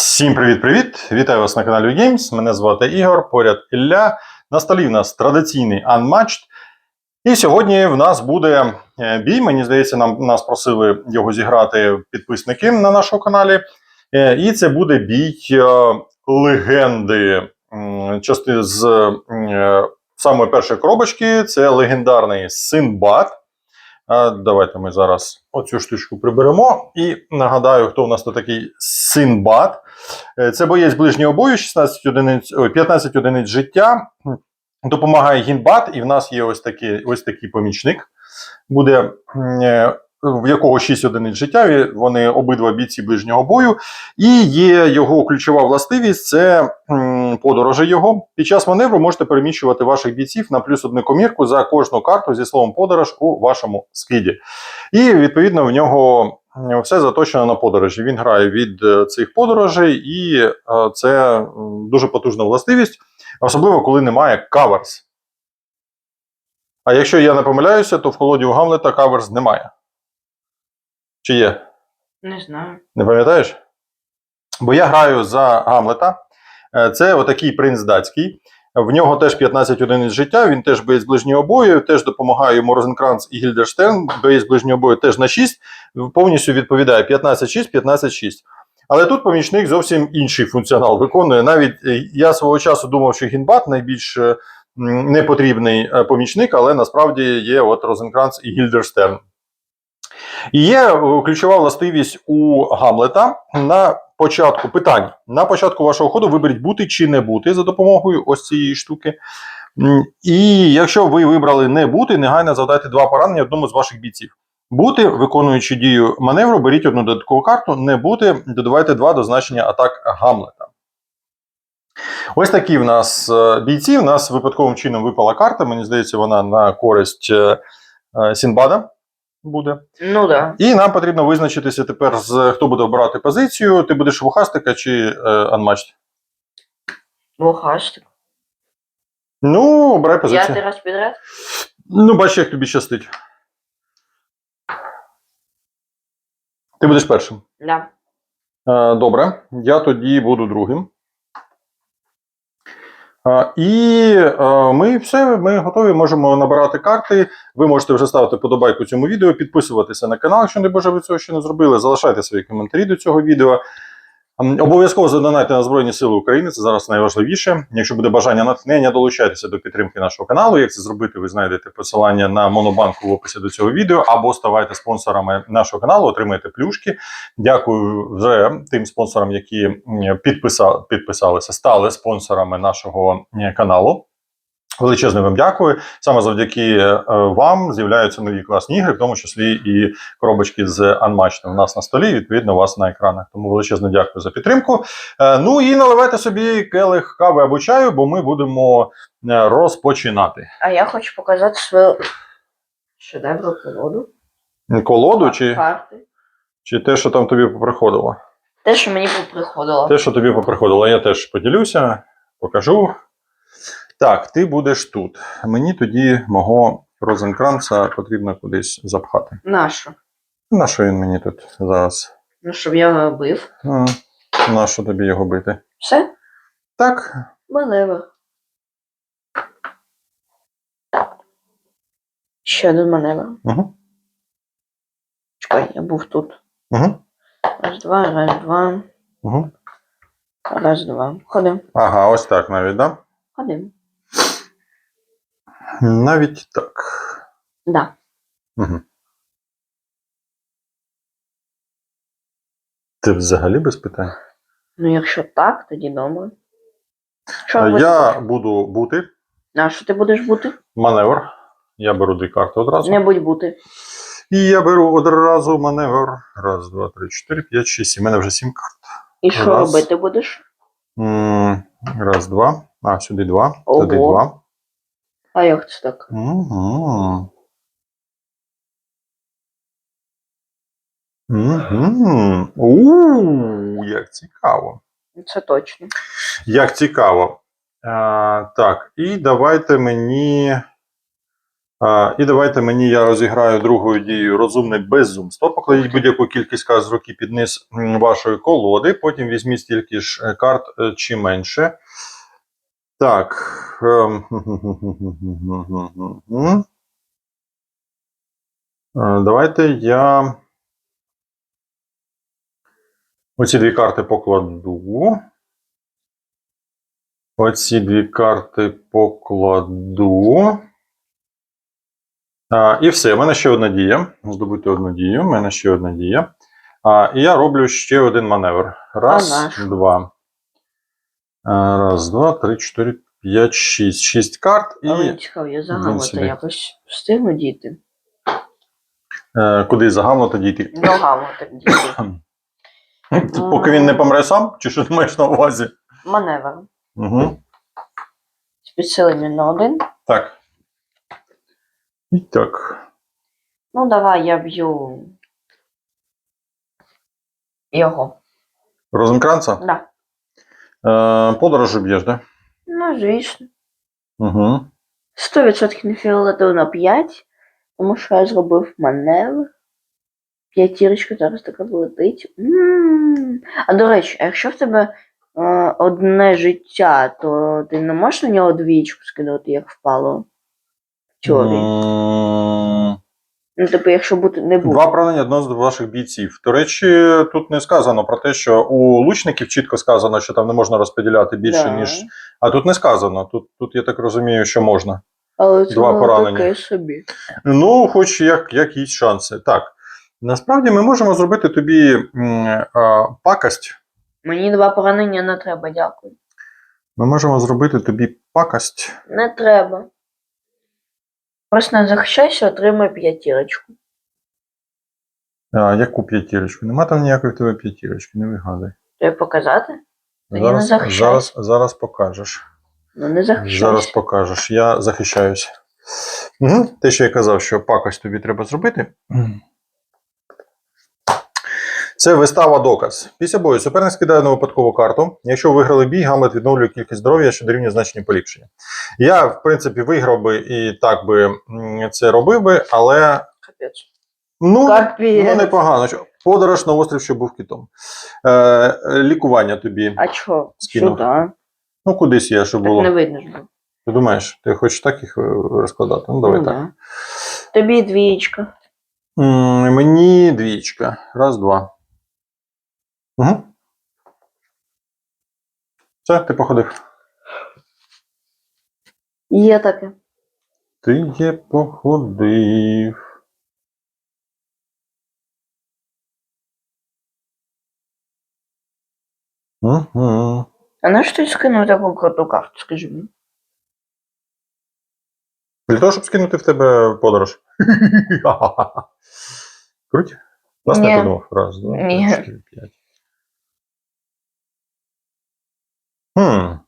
Всім привіт-привіт! Вітаю вас на каналі Games. Мене звати Ігор, поряд Ілля. На столі в нас традиційний Unmatched. І сьогодні в нас буде е, бій. Мені здається, нам нас просили його зіграти підписники на нашому каналі. Е, І це буде бій е, легенди м, части з самої першої коробочки. Це легендарний Синбад. Давайте ми зараз оцю штучку приберемо. І нагадаю, хто у нас тут такий Синбад. Е, Це боєць ближнього бою, 16 одиниць, ой, 15 одиниць життя. Допомагає гінбат, і в нас є ось такий, ось такий помічник. Буде. е, В якого 6 одиниць життя, вони обидва бійці ближнього бою. І є його ключова властивість це подорожі його. Під час маневру можете переміщувати ваших бійців на плюс одну комірку за кожну карту зі словом подорож у вашому скиді. І відповідно в нього все заточено на подорожі. Він грає від е, цих подорожей, і е, це дуже потужна властивість, особливо коли немає каверс. А якщо я не помиляюся, то в колоді у Гамлета каверс немає. Чи є? Не знаю. Не пам'ятаєш? Бо я граю за Гамлета. Е, Це отакий принц датський. В нього теж 15 одиниць життя, він теж боєць ближнього бою, теж допомагає йому Розенкранц і Гільдерштерн, боєць ближнього бою теж на 6, повністю відповідає 15-6, 15-6. Але тут помічник зовсім інший функціонал виконує. Навіть е, я свого часу думав, що Гінбат найбільш е, непотрібний помічник, але насправді є от Розенкранц і Гільдерштерн. Є е, ключова властивість у Гамлета на початку питань. На початку вашого ходу виберіть бути чи не бути за допомогою ось цієї штуки. І якщо ви вибрали не бути, негайно завдайте два поранення одному з ваших бійців. Бути, виконуючи дію маневру, беріть одну додаткову карту, не бути, додавайте два до значення атак Гамлета. Ось такі в нас е, бійці. У нас випадковим чином випала карта. Мені здається, вона на користь е, Сінбада буде. Ну да. І нам потрібно визначитися тепер, з хто буде обирати позицію. Ти будеш вухастика чи е, Unmatched? Бухастик. Ну, обирай Я позицію. ти раз підряд? Ну, бач, як тобі щастить. Ти будеш першим. Да. Е, Добре, я тоді буду другим. І ми все, ми готові, можемо набирати карти. Ви можете вже ставити подобайку цьому відео, підписуватися на канал, якщо не боже, ви цього ще не зробили. Залишайте свої коментарі до цього відео. Обов'язково задонайте на Збройні Сили України, це зараз найважливіше. Якщо буде бажання натхнення, долучайтеся до підтримки нашого каналу. Як це зробити, ви знайдете посилання на монобанку в описі до цього відео, або ставайте спонсорами нашого каналу, отримайте плюшки. Дякую вже тим спонсорам, які підписалися, стали спонсорами нашого каналу. Величезне вам дякую. Саме завдяки е, вам з'являються нові класні ігри, в тому числі і коробочки з Unmatched у нас на столі, відповідно, у вас на екранах. Тому величезне дякую за підтримку. Е, Ну і наливайте собі келих кави або чаю, бо ми будемо е, розпочинати. А я хочу показати свою шедевру колоду. Колоду чи, Карти. чи те, що там тобі поприходило? Те, що мені приходило. Те, що тобі поприходило, я теж поділюся, покажу. Так, ти будеш тут. Мені тоді мого розенкранца потрібно кудись запхати. Нашу. На що він мені тут зараз? Ну, щоб я його бив. А, на що тобі його бити? Все? Так, Маневр. Ще один маневр. угу, Чекай, я був тут. угу, Раз, два, раз, два. угу. Раз, два. Ходим. Ага, ось так навіть, да? Ходим. Навіть так. Да. Угу. Ти взагалі без питань? Ну, якщо так, тоді добре. Що А? Я буду бути. А що ти будеш бути? Маневр. Я беру дві карти одразу. Не будь бути. І я беру одразу маневр. Раз, два, три, чотири, п'ять, шість. У мене вже сім карт. І що Раз. робити будеш? М, Раз, два. А, сюди два. Туди два. А як це так? Угу. Угу. У, як цікаво. Це точно. Як цікаво. А, так, і давайте мені А, і давайте мені я розіграю другою дією розумне безумство. Покладіть будь-яку кількість карт з руки під низ вашої колоди. Потім візьміть стільки ж е, карт е, чи менше. Так. ем, Е, Давайте я. Оці дві карти покладу. Оці дві карти покладу. А, і все, в мене ще одна дія. Здобути одну дію. В мене ще одна дія. А, і я роблю ще один маневр. Раз, А наш? два. А, раз, два, три, чотири, п'ять, шість. Шість карт. І Але цікаво, я собі. якось встигну діти. е, куди загавно тоді йти. Ну, гамото діти. Поки він не помре сам, чи що ти маєш на увазі? Маневр. Угу. З підсиленням на один. Так. І так. Ну, давай я б'ю. Його. Розенкранца? Да. Е, подорожі б'єш, да? Ну, звісно. Угу. 100% не фіолетово на 5, тому що я зробив маневр. П'ятірочка зараз така влетить. М. А до речі, а якщо в тебе е, одне життя, то ти не можеш на нього двічку скидати, як впало в теорії. Ну, типу, якщо бути не буде. Два поранення одного з ваших бійців. До речі, тут не сказано про те, що у лучників чітко сказано, що там не можна розподіляти більше, Да. ніж. А тут не сказано. Тут, тут я так розумію, що можна. Але це два поранення. таке собі. Ну, хоч як, якісь шанси. Так. Насправді ми можемо зробити тобі м, а, пакость. Мені два поранення не треба, дякую. Ми можемо зробити тобі пакость. Не треба. Просто не захищайся, отримай п'ятірочку. А, яку п'ятірочку? Нема там ніякої в тебе п'ятірочки, не вигадуй. Тобі показати? Тоді не Зараз, захищайся. зараз, зараз покажеш. Ну не захищайся. Зараз покажеш. Я захищаюсь. Угу. Те, що я казав, що пакость тобі треба зробити. Це вистава доказ. Після бою суперник скидає на випадкову карту. Якщо виграли бій, Гамлет відновлює кількість здоров'я, що дорівнює значення поліпшення. Я, в принципі, виграв би і так би це робив би, але Капець. ну, ну непогано. Подорож на острів, що був китом. Е, лікування тобі. А чого? Сюди. Ну, кудись є, що Так було. не видно ж. Ти думаєш, ти хочеш так їх е, розкладати? Ну, давай Ну, так. да. Тобі двічка. Мені двічка. Раз, два. Угу. Все, ти походив. Є таке. Ти є походив. Угу. А на що ти скинув таку круту карту, скажи мені? Для того, щоб скинути в тебе подорож. Круть? Ні. я подумав. Раз, два, три, чотири, п'ять. Хм.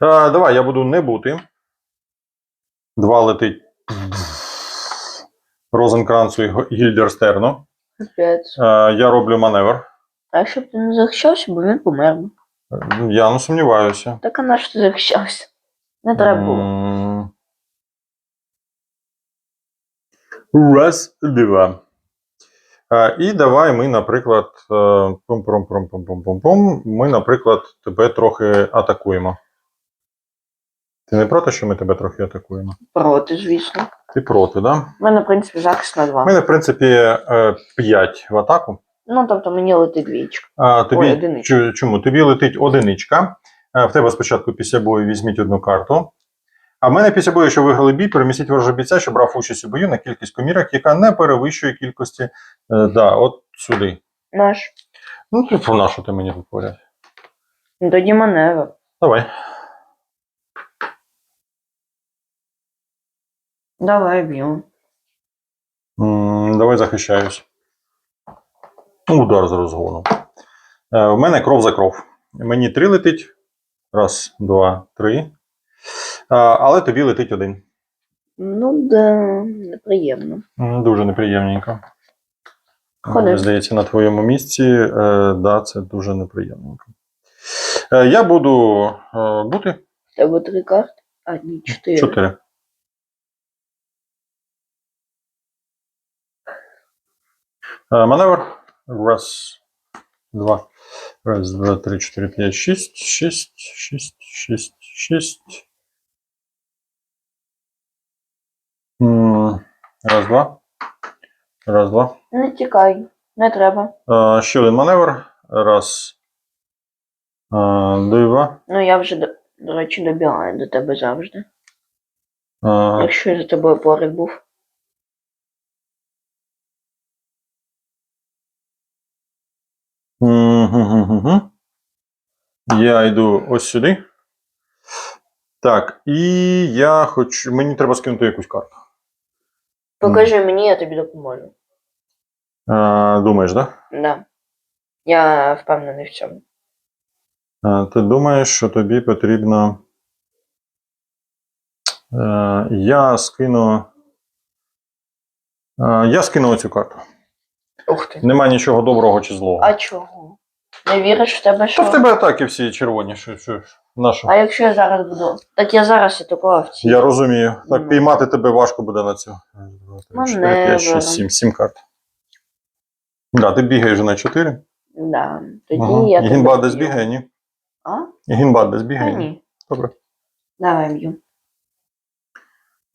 А, давай, я буду не бути. Два летить Розенкранцу і Гільдерстерну. А, я роблю маневр. А якщо б ти не захищався, бо він помер. би. Я не сумніваюся. Так а на що ти захищався? Не треба було. М. Раз, два. І давай ми, наприклад, е, пум-пум-пум-пум-пум-пум, ми, наприклад, тебе трохи атакуємо. Ти не проти, що ми тебе трохи атакуємо? Проти, звісно. Ти проти, так? Да? У мене, в принципі, захист на У мене, в принципі, 5 в атаку. Ну, тобто мені летить двічка. А, тобі, Ой, одиничка. чому? Тобі летить одиничка. В тебе спочатку після бою візьміть одну карту. А в мене після бою, що виграли бій, перемістіть ворожого бійця, що брав участь у бою на кількість комірок, яка не перевищує кількості. Е, да, от сюди. Наш. Ну, типу, на що ти мені тут? Ну, тоді маневр. Давай. Давай б'ю. М, давай захищаюсь. Удар з розгону. Е, в мене кров за кров. Мені три летить. Раз, два, три. Але тобі летить один. Ну да, неприємно. Дуже неприємненько. Мені здається, на твоєму місці, е, да, це дуже неприємненько. Е, я буду е, бути В тебе три карти? А, ні, чотири. чотири. Е, маневр. Раз, два. Раз, два, три, чотири, п'ять, шість. Шість, шість, шість, шість. М, Раз, два. Раз, два. Не тікай, не треба. Е, Ще один маневр. Раз. Е, Два. Ну я вже, до, до речі, добігаю до тебе завжди. Е, Якщо я за тобою поряд був. Я йду ось сюди. Так, і я хочу. Мені треба скинути якусь карту. Покажи мені, я тобі допоможу. Е, думаєш, так? Да. Я впевнений в цьому. Да? Е, ти думаєш, що тобі потрібно. Е, я скину. Е, я скину оцю карту. Ух ти. Нема нічого доброго чи злого. А чого? Не віриш в тебе, що? Та в тебе атаки всі червоні. Що, що, на що? А якщо я зараз буду. Так я зараз атакував. Я розумію. Так піймати тебе важко буде на цю. Раз, два, три, чотири, п'ять, Маневр. шість, сім. Сім карт. Да, ти бігаєш на чотири. Да. Тоді Ага. я тебе десь бігає, ні? А? І Гінбад десь Та бігає. ні. Добре. Давай б'ю.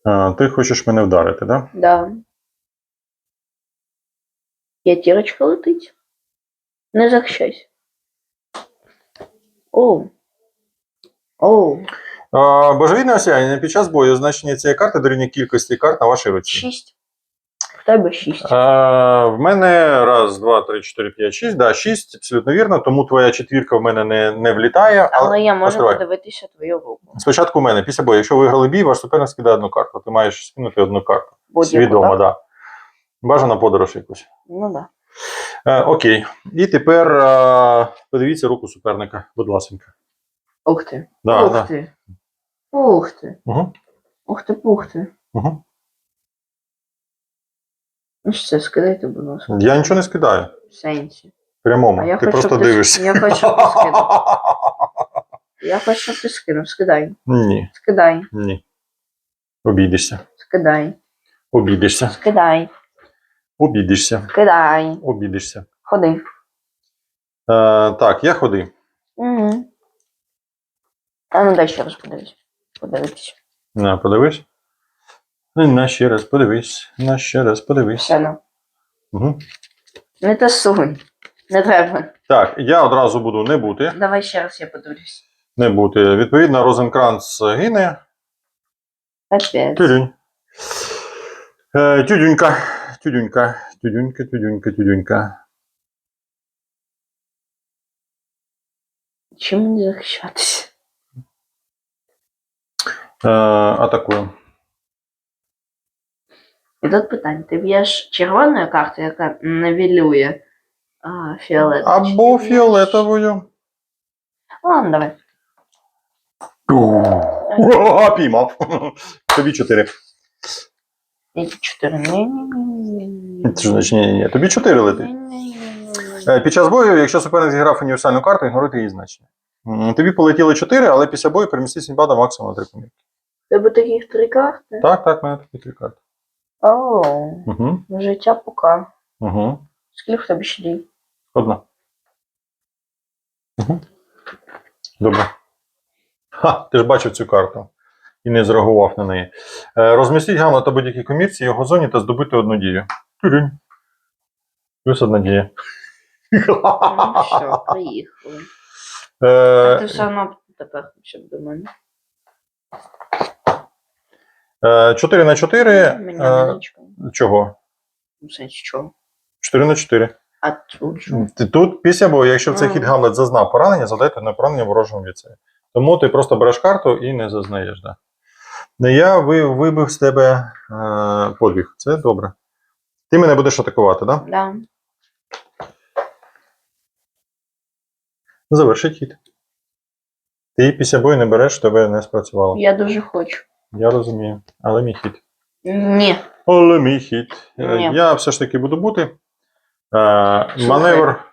А, ти хочеш мене вдарити, так? Да? Да. П'ятірочка летить. Не захищайся. Оу. Оу. А, Божевільне осяяння під час бою значення цієї карти дорівнює кількості карт на вашій руці. Шість. В тебе шість. А, в мене раз, два, три, чотири, п'ять, шість. Да, шість, абсолютно вірно, тому твоя четвірка в мене не, не влітає. Але Але я можу Постривай. подивитися твою руку. спочатку в мене, після бою, якщо виграли бій, ваш суперник скидає одну карту. Ти маєш скинути одну карту. Свідомо, так? так. Да. Бажано подорож якусь. Ну да. Е, окей. І тепер е, подивіться руку суперника, будь ласка. Ух ти. Да, Ух да. ти. Ух ти. Угу, Ух ти, пух ти. угу. Ну що це, скидайте, будь ласка. Я нічого не скидаю. В сенсі. Прямому. А я ти хочу, просто щоб ти- дивишся. я хочу, щоб ти скинув. Я хочу, щоб ти скинув. Скидай. Ні, Скидай. ні. Обійдешся. Скидай. Обійдешся. Скидай. Обійдешся. Скидай. Обійдешся. Ходи. Е, так, я ходи. Угу. А ну дай ще раз подивись. Подивитися. На, подивись. На ще раз подивись. На ще раз подивись. Все ну. Угу. Не тасуй. Не треба. Так, я одразу буду не бути. Давай ще раз я подивлюсь. Не бути. Відповідно, Розенкранц гине. Опять. Тюдюнь. Е, тюдюнька. Тюдюнька. Тюдюнька, тюдюнька, тюдюнька. Чим мені захищатися? Е, атакую. І тут питання. Ти б'єш червоною картою, яка невілює а, фіолетову. Або фіолетовою. Ладно, давай. О, піймав. Тобі чотири. Які чотири. Ні-ні-ні. Тобі чотири летить. Е, Під час бою, якщо суперник зіграв універсальну карту, ігноруйте її значення. Тобі полетіли 4, але після бою перемістіть сімбада максимум на 3 помірки. Тебе таких три карти? Так, так, в мене такі три карти. О, Угу, життя пока. угу. Скільки в тебе ще дій? Одна. Угу. Добре. Ха, ти ж бачив цю карту і не зреагував на неї. Е, розмістіть Гамлета будь-якій комірці, його зоні та здобути одну дію. Тюрюнь. Плюс одна дія. Ну що, приїхали. А Е, ти все одно тепер щоб до мене. Е, 4 на 4. Мені Е, чого? Ну, в сенсі чого? 4 на 4. А тут що? Ти Тут після бою, якщо цей хід Гамлет зазнав поранення, задайте на поранення ворожому ліцею. Тому ти просто береш карту і не зазнаєш. Да. Не я ви, вибив з тебе е, подвиг. Це добре. Ти мене будеш атакувати, так? Да? Да. Завершить хід. Ти після бою не береш, тебе не спрацювало. Я дуже хочу. Я розумію. Але мій хід. Ні. Але мій хід. Е, Ні. Я все ж таки буду бути. Е, маневр.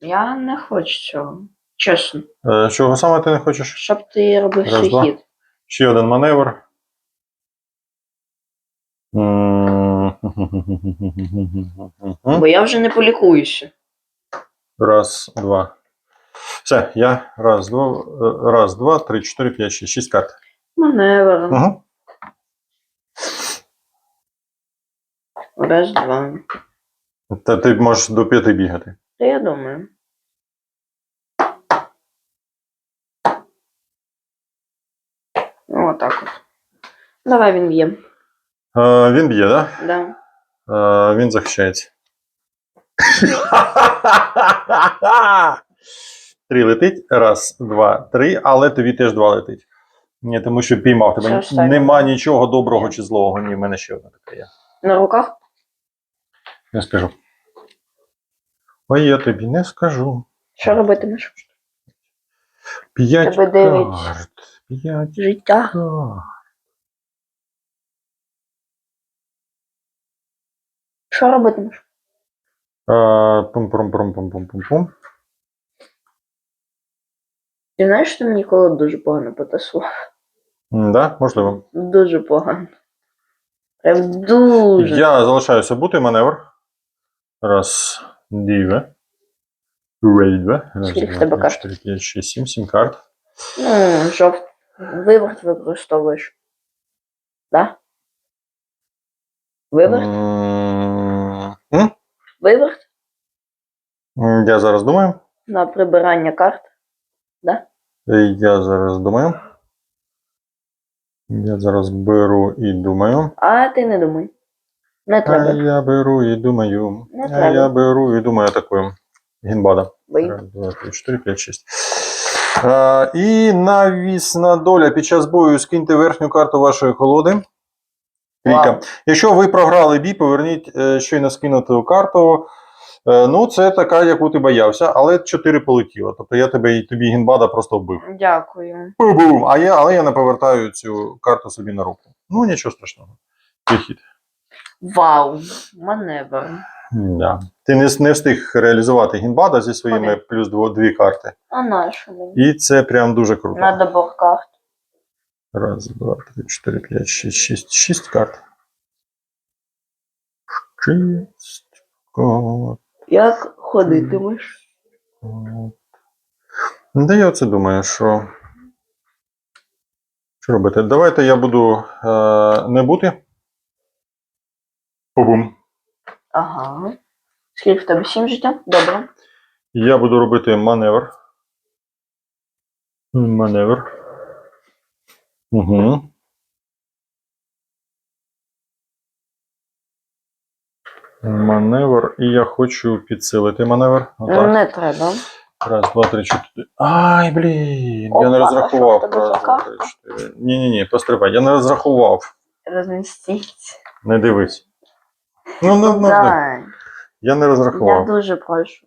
Я не хочу цього. Чесно. Е, чого саме ти не хочеш? Щоб ти робив Раз, свій два. хід. Ще один маневр. Бо я вже не полікуюся. Раз, два. Все, я раз, два, е, раз, два, три, чотири, п'ять, шість. Шість карт. Маневр. Угу. Раз, два. Та ти можеш до п'яти бігати. Та я думаю. Отак от. Давай він б'є. Е, він б'є, так? Да. Да? Е, він захищається. Три летить. Раз, два, три, але тобі теж два летить. Ні, тому що піймав тебе. Все останнє. Нема нічого доброго чи злого. Ні, в мене ще одна така є. На руках? Не скажу. Ой, я тобі не скажу. Що робитимеш? П'ять Тебе дев'ять. карт. П'ять Життя. карт. Що робитимеш? Пум-пум-пум-пум-пум-пум-пум. Ти знаєш, що ти мені коло дуже погано потасував? Да, можливо. Дуже погано. Прям дуже. Я залишаюся бути маневр. Раз, дві. Рейдве. Скільки в тебе карт? чотири, п'ять, шість, сім, сім карт. Ну, жовт. Виворт використовуєш. Да? Виворт? М, м? Виворт? Я зараз думаю. На прибирання карт. Я зараз думаю. Я зараз беру і думаю. А ти не думай. Не А я беру і думаю. Не А я беру і думаю такою. Гінбада. Бий. Раз, два, три, чотири, п'ять. Е, і навісна доля. Під час бою скиньте верхню карту вашої колоди. Трійка. Якщо ви програли бій, поверніть е, щойно скинуту карту. Е, ну, це така, яку ти боявся, але 4 полетіло. Тобто я тебе тобі гінбада просто вбив. Дякую. Бу-бум! А я, але я не повертаю цю карту собі на руку. Ну, нічого страшного. Вихід. Вау. Маневр. Да. Ти не, не встиг реалізувати гінбада зі своїми Один. плюс дво- дві карти. А на мені? І це прям дуже круто. На добор карт. Раз, два, три, чотири, п'ять, шість, шість. Шість карт. Шість карт. Як ходитимеш? Да я оце думаю, що. Що робити? Давайте я буду е, не бути. Бум. Ага. Скільки в тебе сім життя? Добре. Я буду робити маневр. Маневр. Угу. Маневр. І я хочу підсилити маневр. Отак. Не треба. Раз, два, три, чотири. Ай, блін. Я не розрахував. що в тебе Раз, два, три, чотири. Ні, ні, ні, пострибай. Я не розрахував. Розмістіть. Не дивись. Ну, ну, ну, Дай. я не розрахував. Я дуже прошу.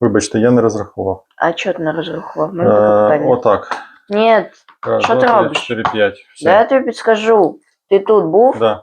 Вибачте, я не розрахував. А чого ти не розрахував? Е, Мене питання. отак. Ні, Раз, Що два, ти три, робиш? чотири, п'ять. Все. да я тобі підскажу. Ти тут був? Да.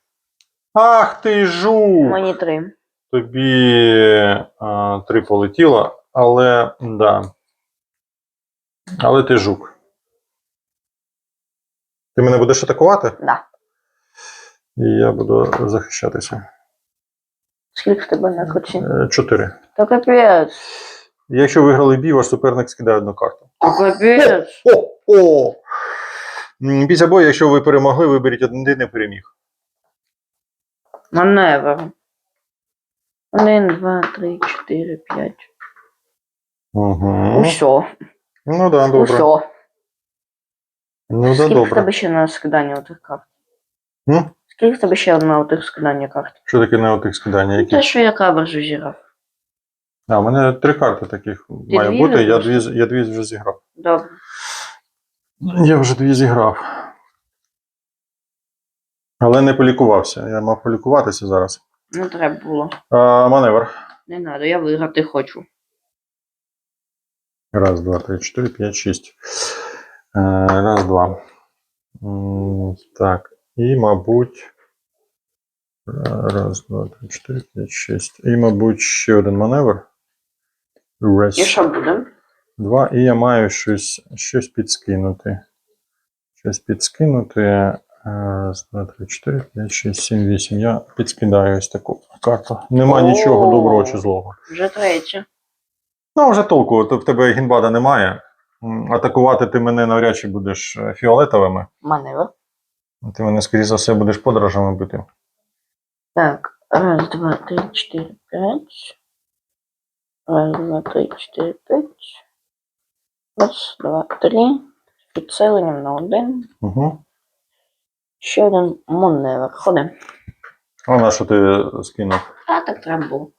Ах ти жук! Мені три. Тобі а, три полетіло, але да. Але ти жук. Ти мене будеш атакувати? Да. І я буду захищатися. Скільки в тебе на курсі? Е, Чотири. Та капець. Якщо виграли бій, ваш суперник скидає одну карту. Та капець. О! О! Після бою, якщо ви перемогли, виберіть один не переміг. Маневр. Один, два, три, чотири, п'ять. Угу. Усьо. Ну да, добре. Усьо. Ну да, Скільки в добре. тебе ще на скидання отих карт? М? Скільки в тебе ще на отих скидання карт? Що таке на отих скидання? Ну, Які? Те, що я кабер зузірав. А, у мене три карти таких має дві бути. Я дві, я дві вже зіграв. Добре. Я вже дві зіграв. Але не полікувався. Я мав полікуватися зараз. Не треба було. А, маневр. Не треба, я виграти хочу. Раз, два, три, чотири, п'ять, шість. Е, Раз, два. Так. І, мабуть. Раз, два, три, чотири, п'ять, шість. І, мабуть, ще один маневр. Раз, І що буде? два. І я маю щось, щось підскинути. Щось підскинути. Раз, два, три, чотири, п'ять, шість, сім, вісім. Я підскидаю ось таку карту. Нема О. нічого доброго чи злого. Вже третє. Ну, вже толку, то в тебе гінбада немає. Атакувати ти мене навряд чи будеш е, фіолетовими. Маневр. Ти мене, скоріше за все, будеш подорожами бити. Так, раз, два, три, чотири, п'ять. Раз, два, три, чотири, п'ять. Раз, два, три. З на один. Угу. Ще один маневр. Ходи. А на що ти скинув? А так треба було.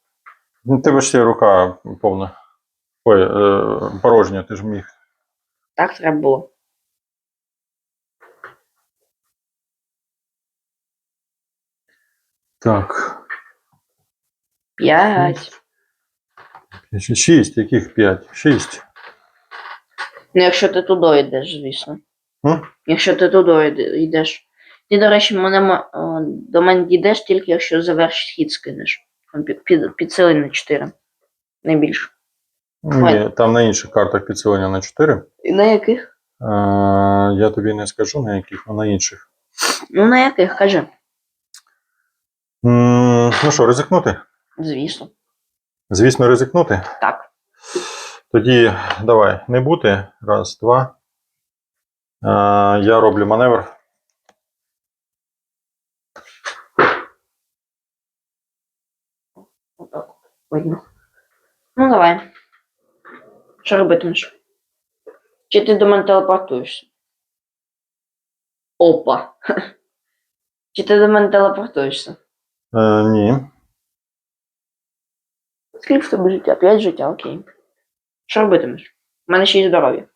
Ну, тебе ж є рука повна. Ой, е, порожня, ти ж міг. Так треба було. Так. П'ять. Шість, яких п'ять? Шість. Ну, якщо ти туди йдеш, звісно. М? Якщо ти туди йдеш. Ти, до речі, мене, до мене дійдеш тільки якщо завершиш хід скинеш. Під, на 4. Не більше. Ні, там на інших картах підсилення на 4. І на яких? Е, я тобі не скажу на яких, а на інших. Ну, на яких, кажи. М, ну що, ризикнути? Звісно. Звісно, ризикнути. Так. Тоді давай не бути. Раз, два. Е, я роблю маневр. Отак. Видно. Ну, давай. Що робитимеш? Чи ти до мене телепортуєшся? Опа. Чи ти до мене телепортуєшся? Е, ні. Скільки в тебе життя? П'ять життя, окей. Що робитимеш? У мене шість здоров'я.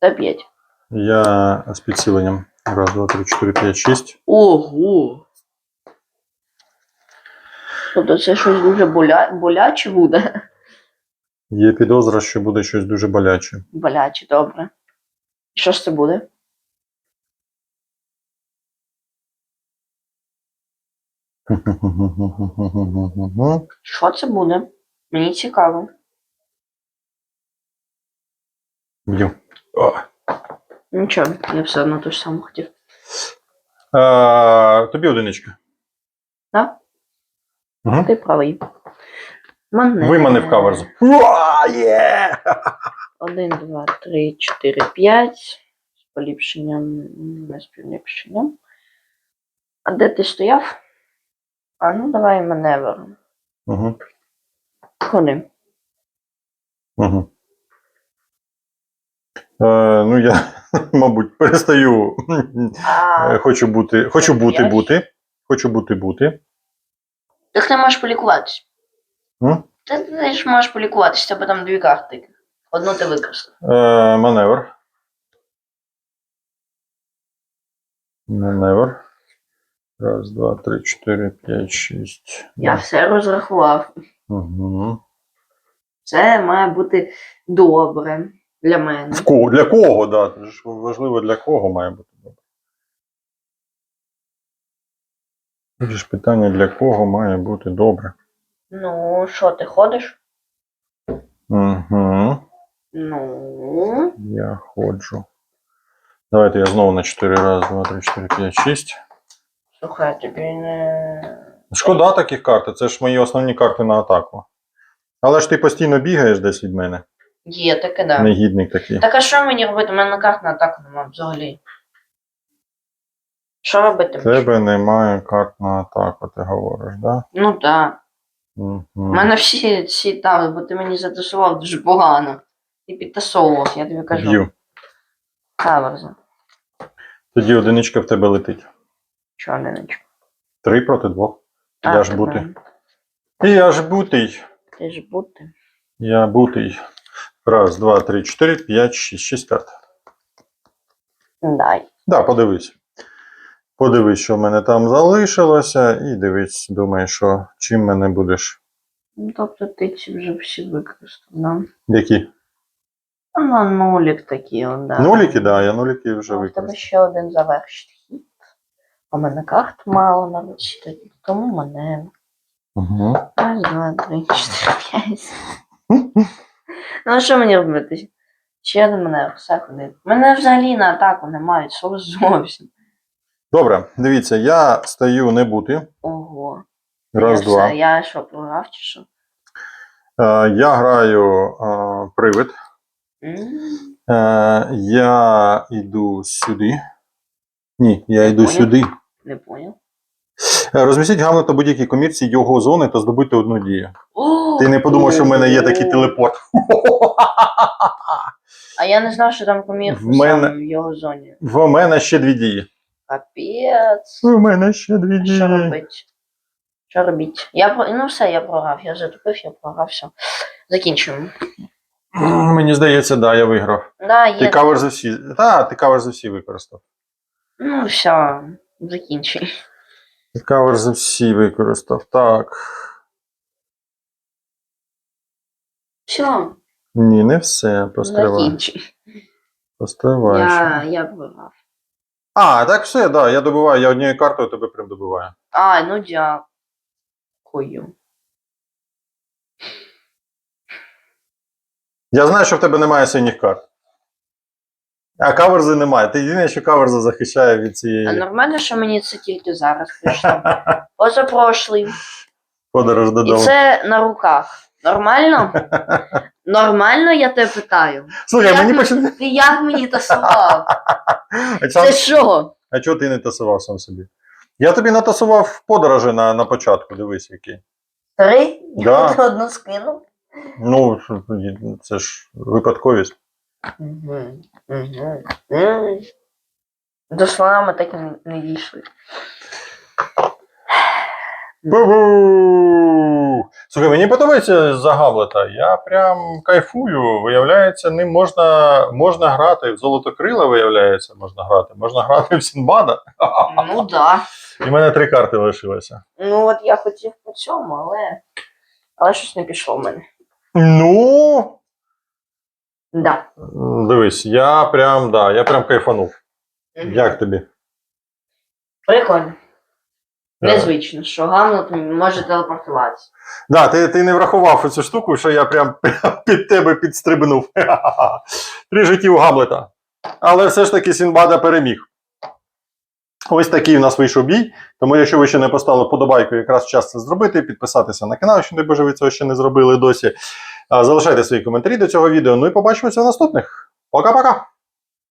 Та п'ять. Я з підсиленням. Раз, два, три, чотири, п'ять, шість. Ого. Тобто це щось дуже боля... боляче буде. Є підозра, що буде щось дуже боляче. Боляче, добре. Що ж це буде? Що це буде? Мені цікаво. Б'ю. О. Нічого, я все одно те ж саме хотів. Е, тобі одиничка. Так? Угу. Ти правий. Мене... Виманив каверзу. Є! Один, два, три, чотири, п'ять. З поліпшенням, не з поліпшенням. А де ти стояв? А ну давай маневр. Угу. Ходи. Угу. Е, ну, я, мабуть, перестаю. А, Е, Хочу бути, хочу бути, бути. Хочу бути, бути. Так ти можеш полікуватися. М? Ти, ти ж можеш полікуватися, тебе там дві карти. Одну ти використав. Е, маневр. Маневр. Раз, два, три, чотири, п'ять, шість. Я все розрахував. Угу. Це має бути добре для мене. В кого? Для кого, да? Це ж важливо для кого має бути же ж питання, для кого має бути добре. Ну, що, ти ходиш? Угу. Ну. Я ходжу. Давайте я знову на 4 раз, 2, 3, 4, 5, 6. Слухай, тобі не. Шкода таких карт, це ж мої основні карти на атаку. Але ж ти постійно бігаєш десь від мене. Є таке, да. Негідник такий. Так а що мені робити? У мене карт на атаку немає взагалі. Що робити? В тебе немає карт на атаку, ти говориш, да? Ну так. Угу. У мене всі ці там, бо ти мені затасував дуже погано. Ти підтасовував, я тобі кажу. Б'ю. Каверза. Тоді одиничка в тебе летить. Чорненечко. Три проти двох. А, Я ж так, бути. І я ж бутий. Ти ж бути. Я бутий. Раз, два, три, чотири, п'ять, шість. Шість карт. Дай. Да, подивись. Подивись, що в мене там залишилося, і дивись, думай, що чим мене будеш. Ну, тобто ти ці вже всі використав, да? Які? На нулік такі, он, да. Нуліки, да, я нуліки вже Ну, в тебе ще один завершить хід. А мене карт мало на руці, тому мене. Угу. Раз, два, три, чотири, п'ять. Ну, а що мені робити? Ще один мене все ходить. Мене взагалі на атаку немає, що зовсім. Добре, дивіться, я стаю не бути. Ого. Раз, я два. Все, я що, програв чи що? Е, я граю е, привид. Е, я йду сюди. Ні, я йду Поняв. сюди. Не поняв. Е, Розмістіть Гамлета будь-якій комірці його зони та здобути одну дію. О, Ти не подумав, що в мене є такий телепорт. А я не знав, що там комір В мене- в його зоні. В мене ще дві дії. Капець. В мене ще дві А Що робить? Що робить? Я про- ну все, я програв. Я затупив, я програв, все. Закінчуємо. Мені здається, да, я виграв. Да, Ти є. кавер за всі. Та, ти кавер за всі використав. Ну все, закінчуй. Ти кавер за всі використав. Так. Все, Ні, не все. Постривай. закінчуй. Постривай. ще. Я, я програв. А, так все, да, я добиваю, я однією картою тебе прям добиваю. А, ну дякую. Я знаю, що в тебе немає синіх карт. А каверзи немає. Ти єдине, що каверза захищає від цієї. А нормально, що мені це тільки зараз прийшло. Позапрошлий. подорож І додому. це на руках. Нормально? Нормально, я тебе питаю. Слухай, Як мені почне. Ти як мені тасував? А Це що? А чого ти не тасував сам собі? Я тобі натасував подорожі на, на початку, дивись які. Три? Да. Я одну скинув. Ну, це ж випадковість. До слона ми так і не- не дійшли. Бу-бу! Слухай, мені подобається за Гамлета. Я прям кайфую. Виявляється, ним можна, можна грати. В золотокрила, виявляється, можна грати. Можна грати в Сінбада. Ну да. І в мене три карти лишилося. Ну от я хотів по цьому, але. Але щось не пішло в мене. Ну, Да. дивись, я прям, да, я прям кайфанув. Як тобі? Прикольно. Незвично, що Гамлет може телепортуватися. Да, ти, ти не врахував цю штуку, що я прям, під тебе підстрибнув. Три життів Гамлета. Але все ж таки Сінбада переміг. Ось такий у нас вийшов бій. Тому, якщо ви ще не поставили подобайку, якраз час це зробити, підписатися на канал, якщо не боже, ви цього ще не зробили досі. Залишайте свої коментарі до цього відео. Ну і побачимося в наступних. Пока-пока!